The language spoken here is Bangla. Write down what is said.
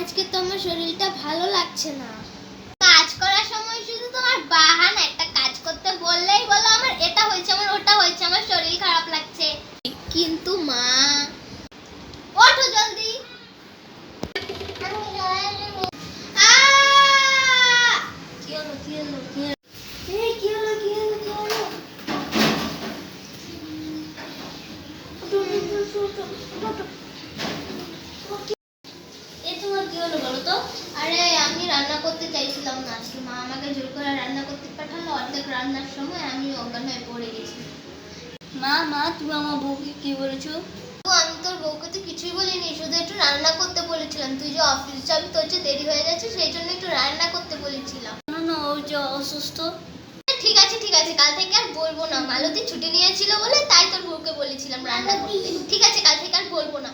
আজকে তো আমার শরীরটা ভালো লাগছে না। কাজ করার সময় শুধু তোমার বাহানা, একটা কাজ করতে বললেই বলো আমার এটা হয়েছে, আমার ওটা হয়েছে, আমার শরীর খারাপ লাগছে। কিন্তু মা, ওঠো জলদি। আহ! কি এ তোমার কি হলো বলো তো? আরে আমি রান্না করতে চাইছিলাম না আজকে। মা আমাকে জোর করে রান্না করতে পাঠালো। অর্ধেক রান্নার সময় আমি অজ্ঞান হয়ে পড়ে গেছি। মা মা তুমি আমার বউকে কি বলেছ? আমি তোর বউকে তো কিছুই বলিনি। শুধু একটু রান্না করতে বলেছিলাম। তুই যে অফিস যাবি তোর যে দেরি হয়ে যাচ্ছে সেই জন্য একটু রান্না করতে বলেছিলাম। না না ও যে অসুস্থ। ঠিক আছে ঠিক আছে। কাল থেকে আর বলব না। মালতী ছুটি নিয়েছিল বলে তাই তোর বউকে বলেছিলাম রান্না করতে। ঠিক আছে কাল থেকে আর বলব না।